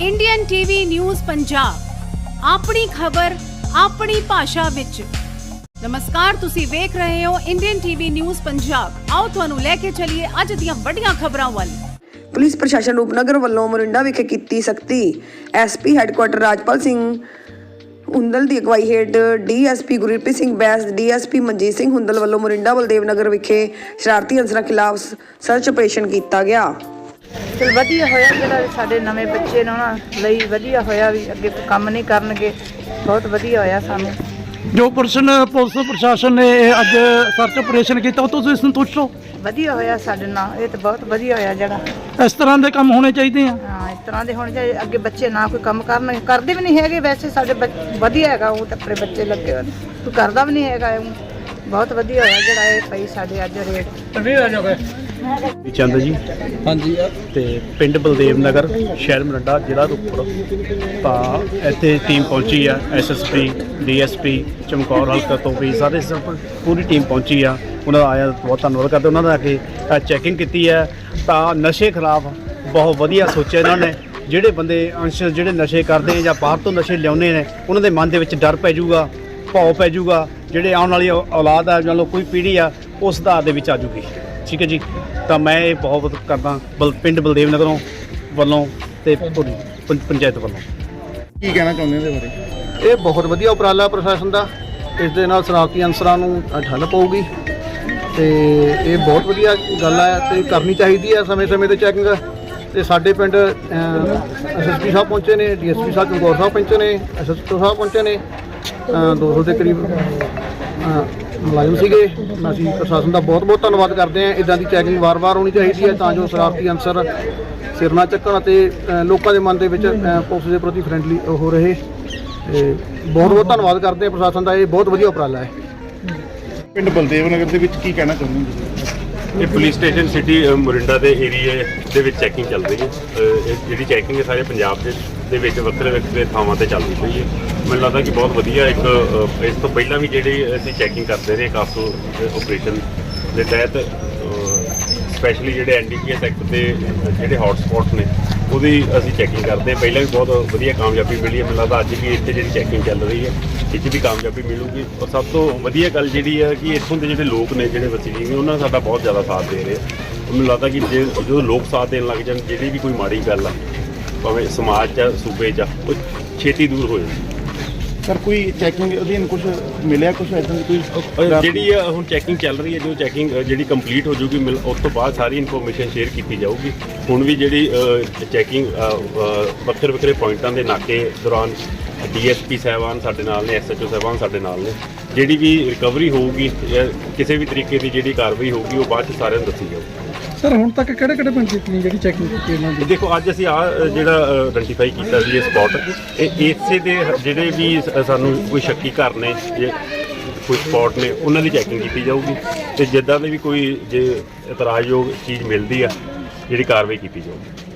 Indian TV news Punjab ਆਪਣੀ ਖਬਰ, ਆਪਣੀ ਭਾਸ਼ਾ ਵਿੱਚ। ਨਮਸਕਾਰ, ਤੁਸੀਂ ਵੇਖ ਰਹੇ ਹੋ ਇੰਡੀਅਨ ਟੀਵੀ ਨਿਊਜ਼ ਪੰਜਾਬ ਆਓ ਤੁਹਾਨੂੰ ਲੈ ਕੇ ਚੱਲੀਏ ਅੱਜ ਦੀਆਂ ਵੱਡੀਆਂ ਖਬਰਾਂ ਵੱਲ। ਪੁਲਿਸ ਪ੍ਰਸ਼ਾਸਨ ਰੂਪਨਗਰ ਵੱਲੋਂ ਮੋਰਿੰਡਾ ਵਿਖੇ ਕੀਤੀ ਸਖਤੀ। ਐਸਪੀ ਹੈੱਡਕੁਆਟਰ ਰਾਜਪਾਲ ਸਿੰਘ ਹੁੰਦਲ ਦੀ ਅਗਵਾਈ ਹੇਠ ਡੀਐਸਪੀ ਗੁਰਪ੍ਰੀਤ ਸਿੰਘ ਬੈਸ ਡੀਐਸਪੀ ਮਨਜੀਤ ਸਿੰਘ ਹੁੰਦਲ ਵੱਲੋਂ ਮੋਰਿੰਡਾ ਬਲਦੇਵ ਨਗਰ ਵਿਖੇ ਸ਼ਰਾਰਤੀ ਅਨਸਰਾਂ ਖਿਲਾਫ ਸਰਚ ਆਪਰੇਸ਼ਨ ਕੀਤਾ ਗਿਆ। ਚਲ ਵਧੀਆ ਹੋਇਆ ਜਿਹੜਾ ਸਾਡੇ ਨਵੇਂ ਬੱਚੇ ਨੇ ਉਹਨਾਂ ਲਈ ਵਧੀਆ ਹੋਇਆ ਵੀ ਅੱਗੇ ਕੰਮ ਨਹੀਂ ਕਰਨਗੇ। ਬਹੁਤ ਵਧੀਆ ਹੋਇਆ ਸਾਨੂੰ। ਜੋ ਪੁਲਿਸ ਪੁਲਿਸ ਪ੍ਰਸ਼ਾਸਨ ਨੇ ਇਹ ਅੱਜ ਸਰਚ ਆਪਰੇਸ਼ਨ ਕੀਤਾ ਉਹ ਤੁਸੀਂ ਸੰਤੁਸ਼ਟ ਹੋ? ਵਧੀਆ ਹੋਇਆ ਸਾਡੇ ਨਾਲ ਇਹ ਤਾਂ ਬਹੁਤ ਵਧੀਆ ਹੋਇਆ ਜਿਹੜਾ। ਇਸ ਤਰ੍ਹਾਂ ਦੇ ਕੰਮ ਹੋਣੇ ਚਾਹੀਦੇ ਆ? ਹਾਂ ਇਸ ਤਰ੍ਹਾਂ ਦੇ ਹੁਣ ਜੇ ਅੱਗੇ ਬੱਚੇ ਨਾ ਕੋਈ ਕੰਮ ਕਰਨ ਕਰਦੇ ਵੀ ਨਹੀਂ ਹੈਗੇ ਵੈਸੇ ਸਾਡੇ ਬੱਚ- ਵਧੀਆ ਹੈਗਾ ਉਹ ਤਾਂ ਆਪਣੇ ਬੱਚੇ ਲੱਗੇ ਹੋਏ ਨੇ ਕੋਈ ਕਰਦਾ ਵੀ ਨਹੀਂ ਹੈਗਾ ਇਹ। ਬਹੁਤ ਵਧੀਆ ਹੋਇਆ ਜਿਹੜਾ ਇਹ ਪਈ ਸਾਡੇ ਅੱਜ ਰੇਟ ਜੀ ਚੰਦ ਜੀ। ਹਾਂਜੀ। ਤੇ ਪਿੰਡ ਬਲਦੇਵ ਨਗਰ ਸ਼ਹਿਰ ਮਰੰਡਾ ਜ਼ਿਲ੍ਹਾ ਰੂਪਨਗਰ। ਤਾਂ ਇੱਥੇ ਟੀਮ ਪਹੁੰਚੀ ਆ ਐਸਐਸਪੀ ਡੀਐਸਪੀ ਚਮਕੌਰ ਹਲਕਾ ਤੋਂ ਵੀ ਸਾਰੇ ਸਭ ਪੂਰੀ ਟੀਮ ਪਹੁੰਚੀ ਆ। ਉਹਨਾਂ ਦਾ ਆਇਆ ਬਹੁਤ ਧੰਨਵਾਦ ਕਰਦੇ ਉਹਨਾਂ ਦਾ ਆ ਕੇ ਚੈਕਿੰਗ ਕੀਤੀ ਹੈ ਤਾਂ ਨਸ਼ੇ ਖਿਲਾਫ ਬਹੁਤ ਵਧੀਆ ਸੋਚਿਆ ਇਹਨਾਂ ਨੇ। ਜਿਹੜੇ ਬੰਦੇ ਅੰਸ਼ ਜਿਹੜੇ ਨਸ਼ੇ ਕਰਦੇ ਨੇ ਜਾਂ ਬਾਹਰ ਤੋਂ ਨਸ਼ੇ ਲਿਆਉਂਦੇ ਨੇ ਉਹਨਾਂ ਦੇ ਮਨ ਦੇ ਵਿੱਚ ਡਰ ਪੈ ਜਾਊਗਾ ਭੌ ਪੈ ਜਾਊਗਾ। ਜਿਹੜੇ ਆਉਣ ਵਾਲੀ ਔਲਾਦ ਆ ਜਾਂ ਲੋ ਕੋਈ ਪੀੜ੍ਹੀ ਆ ਉਸ ਸੁਧਾਰ ਦੇ ਵਿੱਚ ਆ ਜੂਗੀ। ਠੀਕ ਹੈ ਜੀ। ਤਾਂ ਮੈਂ ਇਹ ਬਹੁਤ ਬਹੁਤ ਕਰਦਾ ਬਲ ਪਿੰਡ ਬਲਦੇਵ ਨਗਰੋਂ ਵੱਲੋਂ ਤੇ ਪੰ- ਪੰਚਾਇਤ ਵੱਲੋਂ। ਕੀ ਕਹਿਣਾ ਚਾਹੁੰਦੇ ਹੋ ਇਹਦੇ ਬਾਰੇ? ਇਹ ਬਹੁਤ ਵਧੀਆ ਉਪਰਾਲਾ ਪ੍ਰਸ਼ਾਸਨ ਦਾ। ਇਸ ਦੇ ਨਾਲ ਸ਼ਰਾਰਤੀ ਅਨਸਰਾਂ ਨੂੰ ਠੱਲ ਪਊਗੀ। ਤੇ ਇਹ ਬਹੁਤ ਵਧੀਆ ਗੱਲ ਹੈ ਤੇ ਕਰਨੀ ਚਾਹੀਦੀ ਹੈ ਸਮੇਂ-ਸਮੇਂ ਤੇ ਚੈਕਿੰਗ। ਤੇ ਸਾਡੇ ਪਿੰਡ ਐਸਐਸਪੀ ਸਾਹਿਬ ਪਹੁੰਚੇ ਨੇ ਡੀਐਸਪੀ ਸਾਹਿਬ ਚਮਕੌਰ ਸਾਹਿਬ ਪਹੁੰਚੇ ਨੇ ਐਸਐਸਪੀ ਸਾਹਿਬ ਪਹੁੰਚੇ ਨੇ। ਅ, 200 ਦੇ ਕਰੀਬ ਅ, ਮੁਲਾਜ਼ਮ ਸੀਗੇ। ਅਸੀਂ ਪ੍ਰਸ਼ਾਸਨ ਦਾ ਬਹੁਤ-ਬਹੁਤ ਧੰਨਵਾਦ ਕਰਦੇ ਹਾਂ। ਇਦਾਂ ਦੀ ਚੈਕਿੰਗ ਵਾਰ-ਵਾਰ ਹੋਣੀ ਚਾਹੀਦੀ ਹੈ ਤਾਂ ਜੋ ਸ਼ਰਾਰਤੀ ਅਨਸਰ ਸਿਰ ਨਾ ਚੱਕਣ ਅਤੇ ਲੋਕਾਂ ਦੇ ਮਨ ਦੇ ਵਿੱਚ ਪੁਲਿਸ ਦੇ ਪ੍ਰਤੀ ਫਰੈਂਡਲੀ ਹੋ ਰਹੇ। ਤੇ ਬਹੁਤ ਬਹੁਤ ਧੰਨਵਾਦ ਕਰਦੇ ਹਾਂ ਪ੍ਰਸ਼ਾਸਨ ਦਾ। ਇਹ ਬਹੁਤ ਵਧੀਆ ਉਪਰਾਲਾ ਹੈ। ਪਿੰਡ ਬਲਦੇਵ ਨਗਰ ਦੇ ਵਿੱਚ ਕੀ ਕਹਿਣਾ ਚਾਹੁੰਦੇ ਹੋ ਤੁਸੀਂ? ਇਹ ਪੁਲਿਸ ਸਟੇਸ਼ਨ ਸਿਟੀ ਮੋਰਿੰਡਾ ਦੇ ਏਰੀਏ ਦੇ ਵਿੱਚ ਚੈਕਿੰਗ ਚੱਲ ਰਹੀ ਹੈ। ਜਿਹੜੀ ਚੈਕਿੰਗ ਹੈ ਸਾਰੇ ਪੰਜਾਬ ਦੇ ਦੇ ਵਿੱਚ ਵੱਖਰੇ ਵੱਖਰੇ ਥਾਵਾਂ ਤੇ ਚੱਲਦੀ ਪਈ ਹੈ। ਮੈਨੂੰ ਲੱਗਦਾ ਕਿ ਬਹੁਤ ਵਧੀਆ ਇੱਕ ਅ, ਇਸ ਤੋਂ ਪਹਿਲਾਂ ਵੀ ਜਿਹੜੀ ਅਸੀਂ ਚੈਕਿੰਗ ਕਰਦੇ ਰਹੇ ਕਾਸੋ ਆਪਰੇਸ਼ਨ ਦੇ ਤਹਿਤ ਸਪੈਸ਼ਲੀ ਜਿਹੜੇ ਐਨਡੀਪੀਐਸ ਐਕਟ ਦੇ ਜਿਹੜੇ ਹੌਟ ਸਪੌਟਸ ਨੇ ਉਹਦੀ ਅਸੀਂ ਚੈਕਿੰਗ ਕਰਦੇ ਹਾਂ। ਪਹਿਲਾਂ ਵੀ ਬਹੁਤ ਵਧੀਆ ਕਾਮਯਾਬੀ ਮਿਲੀ ਹੈ। ਮੈਨੂੰ ਲੱਗਦਾ ਅੱਜ ਵੀ ਇੱਥੇ ਜਿਹੜੀ ਚੈਕਿੰਗ ਚੱਲ ਰਹੀ ਹੈ ਇਹ 'ਚ ਵੀ ਕਾਮਯਾਬੀ ਮਿਲੂਗੀ। ਔਰ ਸਭ ਤੋਂ ਵਧੀਆ ਗੱਲ ਜਿਹੜੀ ਹੈ ਕਿ ਇੱਥੋਂ ਦੇ ਜਿਹੜੇ ਲੋਕ ਨੇ ਜਿਹੜੇ ਵਸੀਲੇ ਨੇ ਉਹਨਾਂ ਨੇ ਸਾਡਾ ਬਹੁਤ ਜ਼ਿਆਦਾ ਸਾਥ ਦੇ ਰਹੇ ਆ ਮੈਨੂੰ ਲੱਗਦਾ ਕਿ ਜੇ ਜਦੋਂ ਲੋਕ ਸਾਥ ਦੇਣ ਲੱਗ ਜਾਣ ਜਿਹੜੀ ਵੀ ਕੋਈ ਮਾੜੀ ਗੱਲ ਆ ਭਾਵੇਂ ਸਮਾਜ 'ਚ ਆ, ਸੂਬੇ 'ਚ ਆ, ਉਹ ਛੇਤੀ ਦੂਰ ਹੋ ਜਾਂਦੀ ਸਰ ਕੋਈ ਚੈਕਿੰਗ ਅਧੀਨ ਕੁਝ ਮਿਲਿਆ ਕੁਝ ਇਦਾਂ ਦੀ ਕੋਈ ਜਿਹੜੀ ਆ ਹੁਣ ਚੈਕਿੰਗ ਚੱਲ ਰਹੀ ਹੈ ਜੋ ਚੈਕਿੰਗ ਜਿਹੜੀ ਕੰਪਲੀਟ ਹੋ ਜੂਗੀ ਮਿਲ ਉਸ ਤੋਂ ਬਾਅਦ ਸਾਰੀ ਇਨਫੋਰਮੇਸ਼ਨ ਸ਼ੇਅਰ ਕੀਤੀ ਜਾਊਗੀ। ਹੁਣ ਵੀ ਜਿਹੜੀ ਚੈਕਿੰਗ ਵੱਖਰੇ ਵੱਖਰੇ ਪੁਆਇੰਟਾਂ ਦੇ ਨਾਕੇ ਦੌਰਾਨ ਡੀਐਸਪੀ ਸਾਹਿਬਾਨ ਸਾਡੇ ਨਾਲ ਨੇ ਐਸਐਚਓ ਸਾਹਿਬਾਨ ਸਾਡੇ ਨਾਲ ਨੇ। ਜਿਹੜੀ ਵੀ ਰਿਕਵਰੀ ਹੋਊਗੀ ਜਾਂ ਕਿਸੇ ਵੀ ਤਰੀਕੇ ਦੀ ਜਿਹੜੀ ਕਾਰਵਾਈ ਹੋਊਗੀ ਉਹ ਬਾਅਦ ਚ ਸਾਰਿਆਂ ਨੂੰ ਦੱਸੀ ਜਾਊਗੀ। ਸਰ, ਹੁਣ ਤੱਕ ਕਿਹੜੇ ਕਿਹੜੇ ਪੰਚਾਇਤ ਨੇ ਜਿਹੜੀ ਚੈਕਿੰਗ ਕੀਤੀ ਇਹਨਾਂ ਦੀ? ਦੇਖੋ, ਅੱਜ ਅਸੀਂ ਆ ਜਿਹੜਾ ਆਇਡੈਂਟੀਫਾਈ ਕੀਤਾ ਸੀ ਇਹ ਸਪੌਟ ਇਹ ਇਸੇ ਦੇ ਜਿਹੜੇ ਵੀ ਸਾਨੂੰ ਕੋਈ ਸ਼ੱਕੀ ਘਰ ਨੇ, ਜੇ ਕੋਈ ਸਪੌਟ ਨੇ, ਉਹਨਾਂ ਦੀ ਚੈਕਿੰਗ ਕੀਤੀ ਜਾਊਗੀ। ਤੇ ਜਿੱਦਾਂ ਦੇ ਵੀ ਕੋਈ, ਜੇ ਇਤਰਾਜ਼ਯੋਗ ਚੀਜ਼ ਮਿਲਦੀ ਆ, ਜਿਹੜੀ ਕਾਰਵਾਈ ਕੀਤੀ ਜਾਊਗੀ।